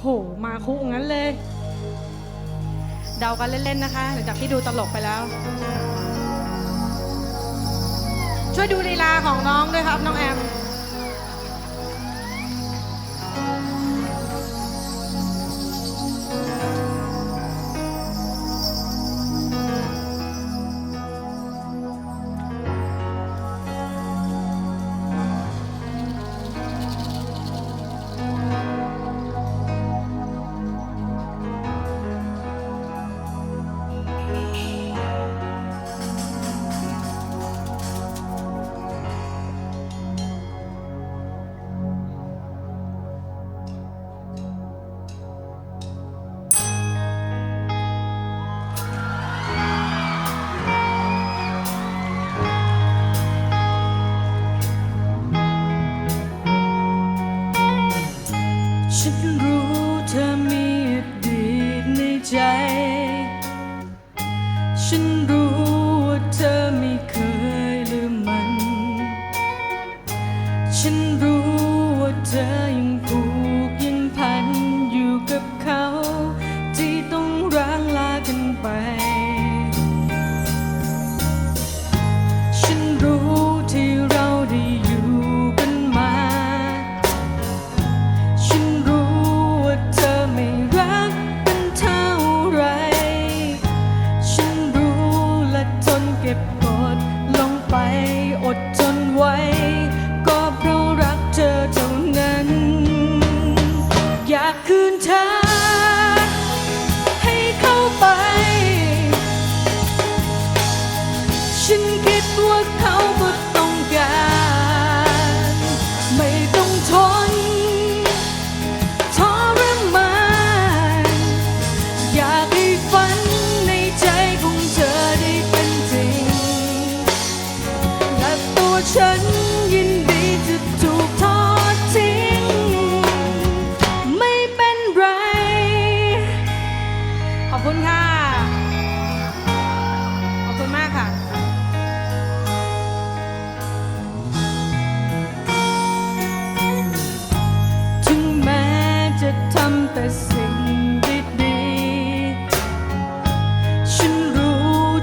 โห มาคุกงั้นเลย เดากันเล่น ๆ นะคะ หลังจากที่ดูตลกไปแล้ว ช่วยดูลีลาของน้องด้วยครับน้องแอม ฉันรู้ว่าเธอไม่เคยลืมมัน ฉันรู้ว่าเธอยังผูกยังพันอยู่กับเขา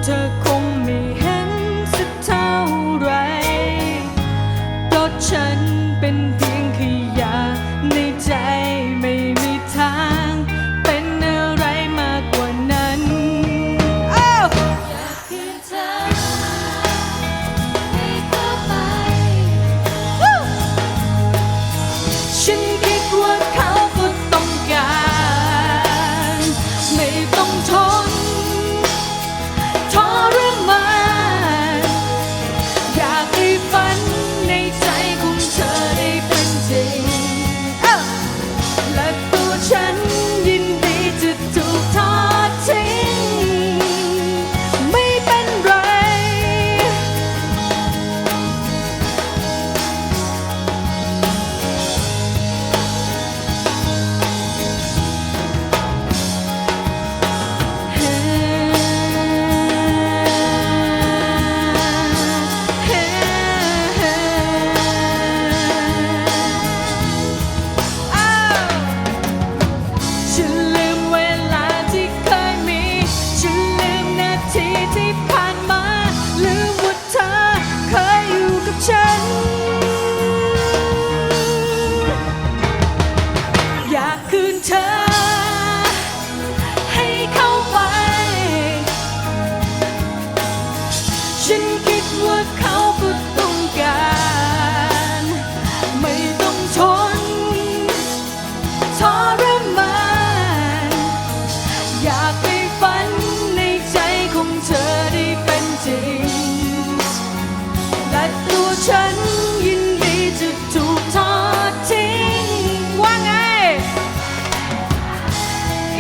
เธอคงไม่เห็นสักเท่าไรเพราะฉันเป็นเพียงขยะในใจ turn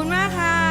คุณมากค่ะ